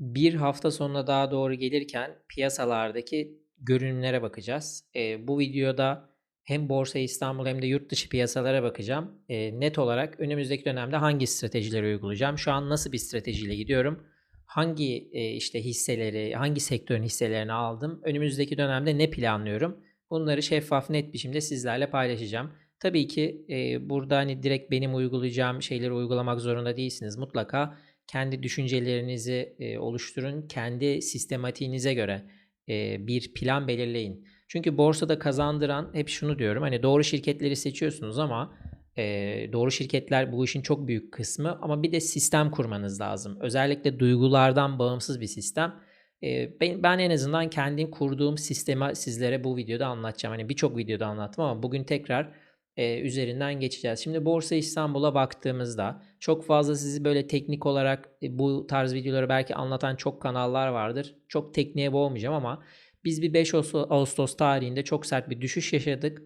Bir hafta sonuna daha doğru gelirken piyasalardaki görünümlere bakacağız. Eee, bu videoda hem Borsa İstanbul hem de yurt dışı piyasalara bakacağım. Eee, net olarak önümüzdeki dönemde hangi stratejileri uygulayacağım? Şu an nasıl bir stratejiyle gidiyorum? Hangi eee, işte hisseleri, hangi sektörün hisselerini aldım? Önümüzdeki dönemde ne planlıyorum? Bunları şeffaf, net biçimde sizlerle paylaşacağım. Tabii ki eee, burada hani direkt benim uygulayacağım şeyleri uygulamak zorunda değilsiniz. Mutlaka kendi düşüncelerinizi eee, oluşturun. Kendi sistematiğinize göre eee, bir plan belirleyin. Çünkü borsada kazandıran hep şunu diyorum. Hani doğru şirketleri seçiyorsunuz ama eee, doğru şirketler bu işin çok büyük kısmı ama bir de sistem kurmanız lazım. Özellikle duygulardan bağımsız bir sistem. Eee, ben, ben en azından kendim kurduğum sistemi sizlere bu videoda anlatacağım. Hani birçok videoda anlattım ama bugün tekrar eee, üzerinden geçeceğiz. Şimdi Borsa İstanbul'a baktığımızda çok fazla sizi böyle teknik olarak e, bu tarz videoları belki anlatan çok kanallar vardır. Çok tekniğe boğmayacağım ama biz bir 5 Ağustos tarihinde çok sert bir düşüş yaşadık.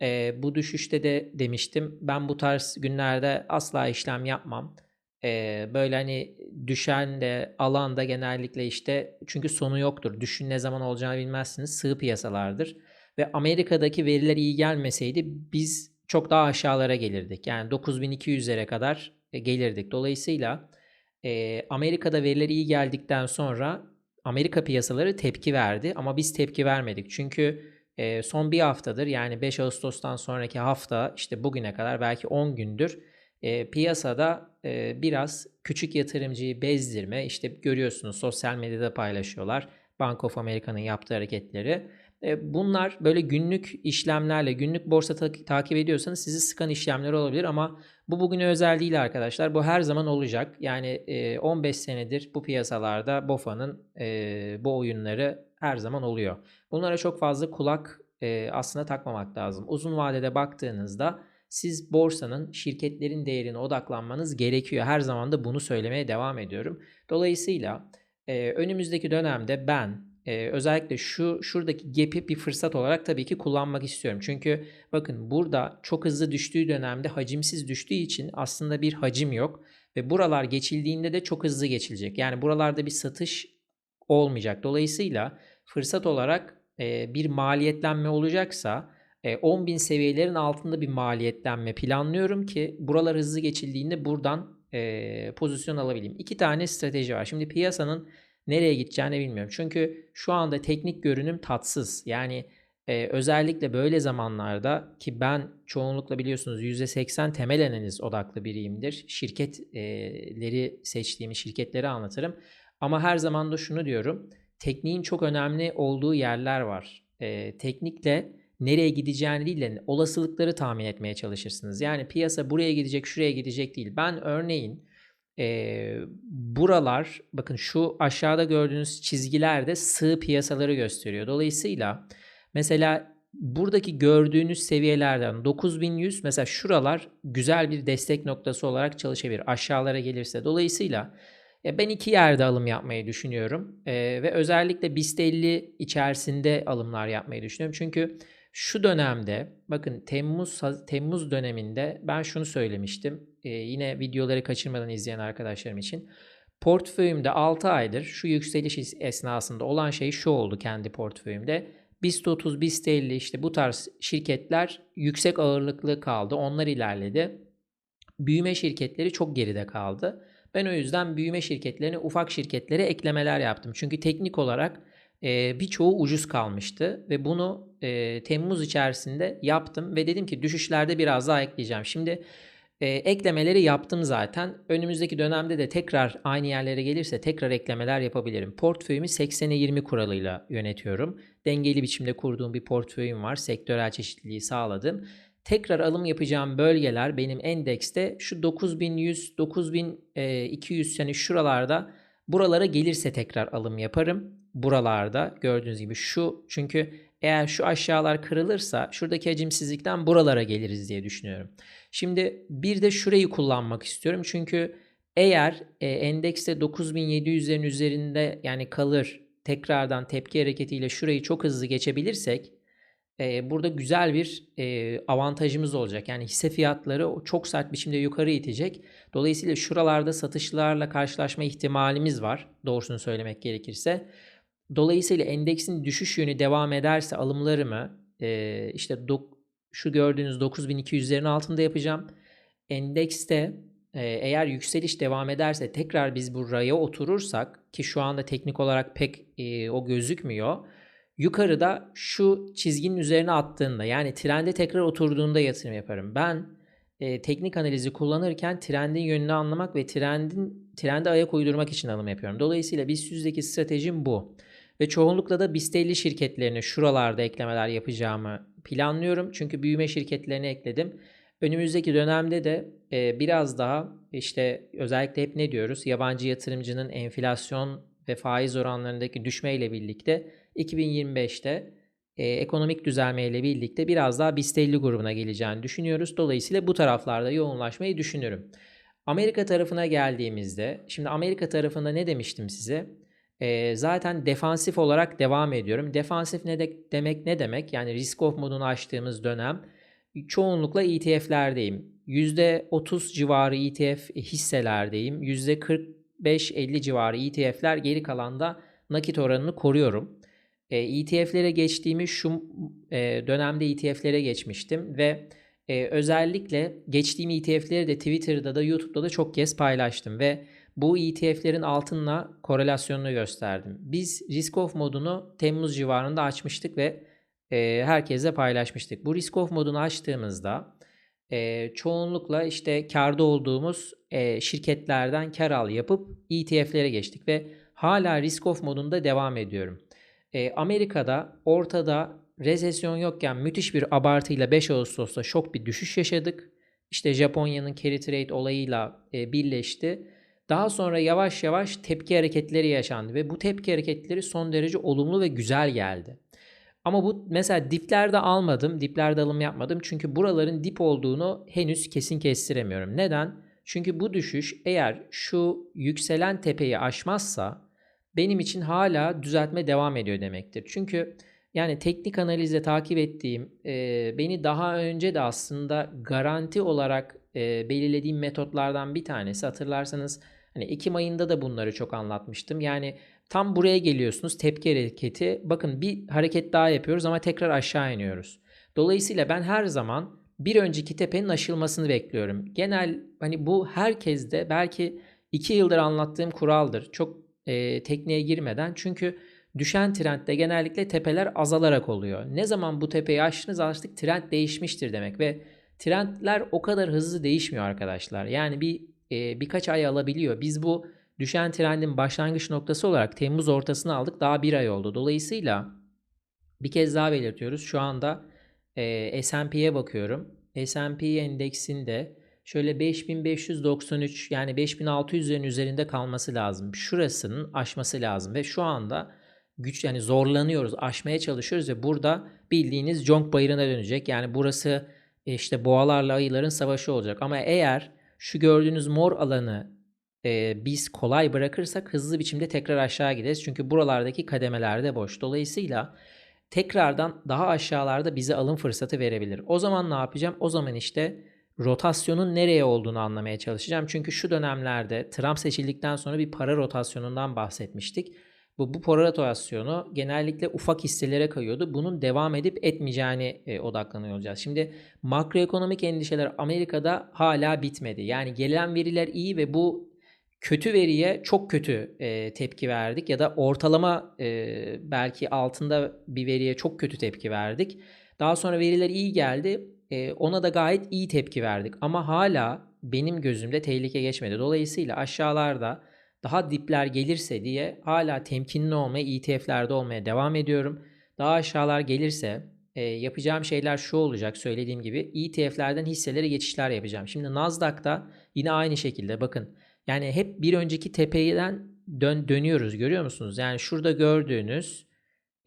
Eee, bu düşüşte de demiştim ben bu tarz günlerde asla işlem yapmam. Eee, böyle hani düşen de alan da genellikle işte çünkü sonu yoktur. Düşün ne zaman olacağını bilmezsiniz. Sığ piyasalardır. Ve Amerika'daki veriler iyi gelmeseydi biz çok daha aşağılara gelirdik. Yani 9200'lere kadar e, gelirdik. Dolayısıyla e, Amerika'da veriler iyi geldikten sonra Amerika piyasaları tepki verdi ama biz tepki vermedik. Çünkü e, son bir haftadır yani 5 Ağustos'tan sonraki hafta işte bugüne kadar belki 10 gündür e, piyasada e, biraz küçük yatırımcıyı bezdirme işte görüyorsunuz sosyal medyada paylaşıyorlar. Bank of America'nın yaptığı hareketleri. E, bunlar böyle günlük işlemlerle, günlük borsa ta- takip ediyorsanız sizi sıkan işlemler olabilir ama bu bugüne özel değil arkadaşlar. Bu her zaman olacak. Yani e, 15 senedir bu piyasalarda BOFA'nın e, bu oyunları her zaman oluyor. Bunlara çok fazla kulak e, aslında takmamak lazım. Uzun vadede baktığınızda siz borsanın şirketlerin değerine odaklanmanız gerekiyor. Her zaman da bunu söylemeye devam ediyorum. Dolayısıyla e, önümüzdeki dönemde ben e, özellikle şu şuradaki gap'i bir fırsat olarak tabii ki kullanmak istiyorum. Çünkü bakın burada çok hızlı düştüğü dönemde hacimsiz düştüğü için aslında bir hacim yok ve buralar geçildiğinde de çok hızlı geçilecek. Yani buralarda bir satış olmayacak. Dolayısıyla fırsat olarak e, bir maliyetlenme olacaksa e, 10.000 seviyelerin altında bir maliyetlenme planlıyorum ki buralar hızlı geçildiğinde buradan e, pozisyon alabileyim. İki tane strateji var. Şimdi piyasanın nereye gideceğini bilmiyorum. Çünkü şu anda teknik görünüm tatsız. Yani e, özellikle böyle zamanlarda ki ben çoğunlukla biliyorsunuz %80 temel analiz odaklı biriyimdir. Şirketleri seçtiğimi şirketleri anlatırım. Ama her zaman da şunu diyorum. Tekniğin çok önemli olduğu yerler var. E, teknikle nereye gideceğini değil de olasılıkları tahmin etmeye çalışırsınız. Yani piyasa buraya gidecek, şuraya gidecek değil. Ben örneğin e, buralar bakın şu aşağıda gördüğünüz çizgiler de sığ piyasaları gösteriyor. Dolayısıyla mesela buradaki gördüğünüz seviyelerden 9100 mesela şuralar güzel bir destek noktası olarak çalışabilir. Aşağılara gelirse. Dolayısıyla e, ben iki yerde alım yapmayı düşünüyorum. E, ve özellikle BIST 50 içerisinde alımlar yapmayı düşünüyorum. Çünkü şu dönemde bakın Temmuz Temmuz döneminde ben şunu söylemiştim. Ee, yine videoları kaçırmadan izleyen arkadaşlarım için. Portföyümde 6 aydır şu yükseliş esnasında olan şey şu oldu kendi portföyümde. BIST 30, BIST 50 işte bu tarz şirketler yüksek ağırlıklı kaldı. Onlar ilerledi. Büyüme şirketleri çok geride kaldı. Ben o yüzden büyüme şirketlerine ufak şirketlere eklemeler yaptım. Çünkü teknik olarak e, birçoğu ucuz kalmıştı ve bunu e, Temmuz içerisinde yaptım ve dedim ki düşüşlerde biraz daha ekleyeceğim. Şimdi e, eklemeleri yaptım zaten. Önümüzdeki dönemde de tekrar aynı yerlere gelirse tekrar eklemeler yapabilirim. Portföyümü 80'e 20 kuralıyla yönetiyorum. Dengeli biçimde kurduğum bir portföyüm var. Sektörel çeşitliliği sağladım. Tekrar alım yapacağım bölgeler benim endekste şu 9100, 9200 yani şuralarda buralara gelirse tekrar alım yaparım. Buralarda gördüğünüz gibi şu çünkü eğer şu aşağılar kırılırsa şuradaki hacimsizlikten buralara geliriz diye düşünüyorum. Şimdi bir de şurayı kullanmak istiyorum. Çünkü eğer e, endekste 9700'lerin üzerinde yani kalır tekrardan tepki hareketiyle şurayı çok hızlı geçebilirsek e, burada güzel bir e, avantajımız olacak. Yani hisse fiyatları çok sert biçimde yukarı itecek. Dolayısıyla şuralarda satışlarla karşılaşma ihtimalimiz var. Doğrusunu söylemek gerekirse. Dolayısıyla endeksin düşüş yönü devam ederse alımlarımı e, işte dok- şu gördüğünüz 9200'lerin altında yapacağım. Endekste e, eğer yükseliş devam ederse tekrar biz bu raya oturursak ki şu anda teknik olarak pek e, o gözükmüyor. Yukarıda şu çizginin üzerine attığında yani trende tekrar oturduğunda yatırım yaparım. Ben e, teknik analizi kullanırken trendin yönünü anlamak ve trendin trende ayak uydurmak için alım yapıyorum. Dolayısıyla BIST 100'deki stratejim bu. Ve çoğunlukla da BIST 50 şirketlerine şuralarda eklemeler yapacağımı planlıyorum. Çünkü büyüme şirketlerini ekledim. Önümüzdeki dönemde de e, biraz daha işte özellikle hep ne diyoruz? Yabancı yatırımcının enflasyon ve faiz oranlarındaki düşmeyle birlikte 2025'te e, ekonomik düzelmeyle birlikte biraz daha BIST 50 grubuna geleceğini düşünüyoruz. Dolayısıyla bu taraflarda yoğunlaşmayı düşünürüm. Amerika tarafına geldiğimizde, şimdi Amerika tarafında ne demiştim size? E, zaten defansif olarak devam ediyorum. Defansif ne de, demek ne demek? Yani risk off modunu açtığımız dönem çoğunlukla ETF'lerdeyim. %30 civarı ETF hisselerdeyim. %45-50 civarı ETF'ler geri kalanda nakit oranını koruyorum. E, ETF'lere geçtiğimi şu e, dönemde ETF'lere geçmiştim ve e, özellikle geçtiğim ETF'leri de Twitter'da da YouTube'da da çok kez paylaştım ve bu ETF'lerin altınla korelasyonunu gösterdim. Biz risk off modunu Temmuz civarında açmıştık ve e, herkese paylaşmıştık. Bu risk off modunu açtığımızda e, çoğunlukla işte karda olduğumuz e, şirketlerden kar al yapıp ETF'lere geçtik ve hala risk off modunda devam ediyorum. E, Amerika'da ortada resesyon yokken müthiş bir abartıyla 5 Ağustos'ta şok bir düşüş yaşadık. İşte Japonya'nın carry trade olayıyla e, birleşti. Daha sonra yavaş yavaş tepki hareketleri yaşandı ve bu tepki hareketleri son derece olumlu ve güzel geldi. Ama bu mesela diplerde almadım, diplerde alım yapmadım. Çünkü buraların dip olduğunu henüz kesin kestiremiyorum. Neden? Çünkü bu düşüş eğer şu yükselen tepeyi aşmazsa benim için hala düzeltme devam ediyor demektir. Çünkü yani teknik analizde takip ettiğim e, beni daha önce de aslında garanti olarak e, belirlediğim metotlardan bir tanesi hatırlarsanız hani Ekim ayında da bunları çok anlatmıştım. Yani tam buraya geliyorsunuz tepki hareketi bakın bir hareket daha yapıyoruz ama tekrar aşağı iniyoruz. Dolayısıyla ben her zaman bir önceki tepenin aşılmasını bekliyorum. Genel hani bu herkeste belki iki yıldır anlattığım kuraldır. Çok e, tekniğe girmeden çünkü düşen trendde genellikle tepeler azalarak oluyor. Ne zaman bu tepeyi aştınız artık trend değişmiştir demek ve trendler o kadar hızlı değişmiyor arkadaşlar. Yani bir e, birkaç ay alabiliyor. Biz bu düşen trendin başlangıç noktası olarak Temmuz ortasını aldık. Daha bir ay oldu. Dolayısıyla bir kez daha belirtiyoruz. Şu anda e, S&P'ye bakıyorum. S&P endeksinde şöyle 5593 yani 5600'lerin üzerinde kalması lazım. Şurasının aşması lazım ve şu anda güç yani zorlanıyoruz, aşmaya çalışıyoruz ve burada bildiğiniz Jong Bayırı'na dönecek. Yani burası işte boğalarla ayıların savaşı olacak. Ama eğer şu gördüğünüz mor alanı e, biz kolay bırakırsak hızlı biçimde tekrar aşağı gideriz. Çünkü buralardaki kademeler de boş. Dolayısıyla tekrardan daha aşağılarda bize alım fırsatı verebilir. O zaman ne yapacağım? O zaman işte rotasyonun nereye olduğunu anlamaya çalışacağım. Çünkü şu dönemlerde Trump seçildikten sonra bir para rotasyonundan bahsetmiştik. Bu, bu para rotasyonu genellikle ufak hisselere kayıyordu. Bunun devam edip etmeyeceğini e, odaklanıyor olacağız. Şimdi makroekonomik endişeler Amerika'da hala bitmedi. Yani gelen veriler iyi ve bu kötü veriye çok kötü e, tepki verdik ya da ortalama e, belki altında bir veriye çok kötü tepki verdik. Daha sonra veriler iyi geldi. E, ona da gayet iyi tepki verdik. Ama hala benim gözümde tehlike geçmedi. Dolayısıyla aşağılarda daha dipler gelirse diye hala temkinli olmaya, ETF'lerde olmaya devam ediyorum. Daha aşağılar gelirse e, yapacağım şeyler şu olacak söylediğim gibi ETF'lerden hisselere geçişler yapacağım. Şimdi Nasdaq'ta yine aynı şekilde bakın yani hep bir önceki tepeden dön, dönüyoruz görüyor musunuz? Yani şurada gördüğünüz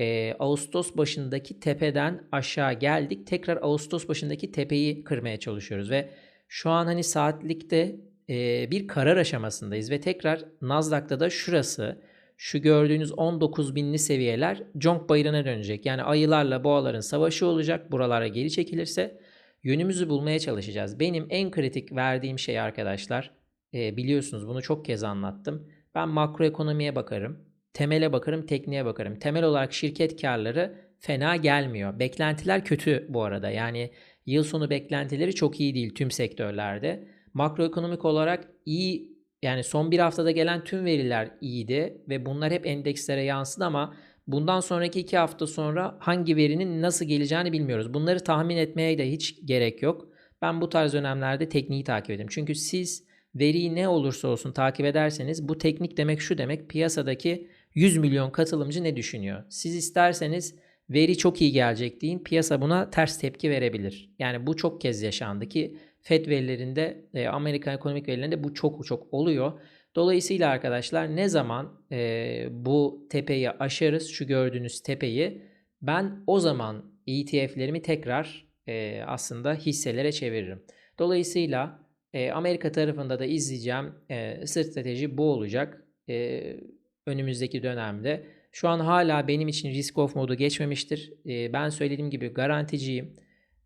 e, Ağustos başındaki tepeden aşağı geldik. Tekrar Ağustos başındaki tepeyi kırmaya çalışıyoruz ve şu an hani saatlikte e, bir karar aşamasındayız ve tekrar Nasdaq'ta da şurası şu gördüğünüz 19 binli seviyeler Conk Bayırı'na dönecek. Yani ayılarla boğaların savaşı olacak. Buralara geri çekilirse yönümüzü bulmaya çalışacağız. Benim en kritik verdiğim şey arkadaşlar e, biliyorsunuz bunu çok kez anlattım. Ben makroekonomiye bakarım. Temele bakarım, tekniğe bakarım. Temel olarak şirket karları fena gelmiyor. Beklentiler kötü bu arada. Yani yıl sonu beklentileri çok iyi değil tüm sektörlerde. Makroekonomik olarak iyi yani son bir haftada gelen tüm veriler iyiydi ve bunlar hep endekslere yansıdı ama bundan sonraki iki hafta sonra hangi verinin nasıl geleceğini bilmiyoruz. Bunları tahmin etmeye de hiç gerek yok. Ben bu tarz dönemlerde tekniği takip ederim. Çünkü siz veriyi ne olursa olsun takip ederseniz bu teknik demek şu demek piyasadaki 100 milyon katılımcı ne düşünüyor? Siz isterseniz veri çok iyi gelecek deyin piyasa buna ters tepki verebilir. Yani bu çok kez yaşandı ki FED verilerinde, e, Amerika ekonomik verilerinde bu çok çok oluyor. Dolayısıyla arkadaşlar ne zaman e, bu tepeyi aşarız, şu gördüğünüz tepeyi, ben o zaman ETF'lerimi tekrar e, aslında hisselere çeviririm. Dolayısıyla e, Amerika tarafında da izleyeceğim e, strateji bu olacak e, önümüzdeki dönemde. Şu an hala benim için risk off modu geçmemiştir. E, ben söylediğim gibi garanticiyim.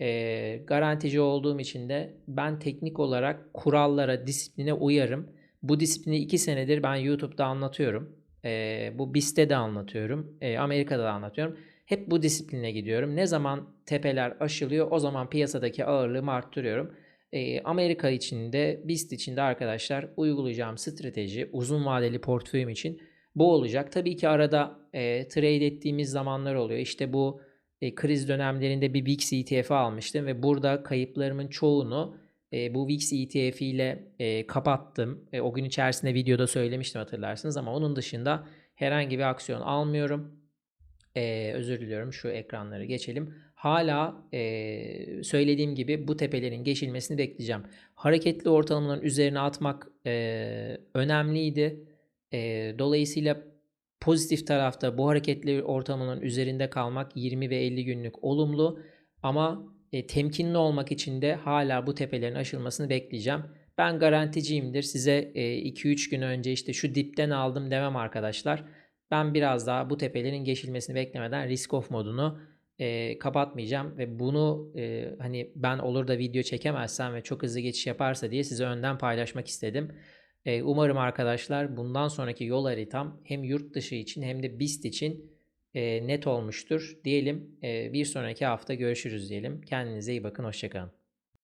E, garantici olduğum için de ben teknik olarak kurallara, disipline uyarım. Bu disiplini 2 senedir ben YouTube'da anlatıyorum. E, bu BIST'te de anlatıyorum. E, Amerika'da da anlatıyorum. Hep bu disipline gidiyorum. Ne zaman tepeler aşılıyor o zaman piyasadaki ağırlığımı arttırıyorum. E, Amerika içinde, BIST içinde arkadaşlar uygulayacağım strateji uzun vadeli portföyüm için bu olacak. Tabii ki arada e, trade ettiğimiz zamanlar oluyor. İşte bu e, kriz dönemlerinde bir VIX ETF almıştım ve burada kayıplarımın çoğunu e, bu VIX ETF ile e, kapattım. E, o gün içerisinde videoda söylemiştim hatırlarsınız ama onun dışında herhangi bir aksiyon almıyorum. E, özür diliyorum şu ekranları geçelim. Hala e, söylediğim gibi bu tepelerin geçilmesini bekleyeceğim. Hareketli ortalamaların üzerine atmak e, önemliydi. E, dolayısıyla pozitif tarafta bu hareketli ortamının üzerinde kalmak 20 ve 50 günlük olumlu ama e, temkinli olmak için de hala bu tepelerin aşılmasını bekleyeceğim. Ben garanticiyimdir. Size e, 2-3 gün önce işte şu dipten aldım demem arkadaşlar. Ben biraz daha bu tepelerin geçilmesini beklemeden risk off modunu e, kapatmayacağım ve bunu e, hani ben olur da video çekemezsem ve çok hızlı geçiş yaparsa diye size önden paylaşmak istedim. E, umarım arkadaşlar bundan sonraki yol haritam hem yurt dışı için hem de BIST için e, net olmuştur diyelim. E, bir sonraki hafta görüşürüz diyelim. Kendinize iyi bakın. Hoşçakalın.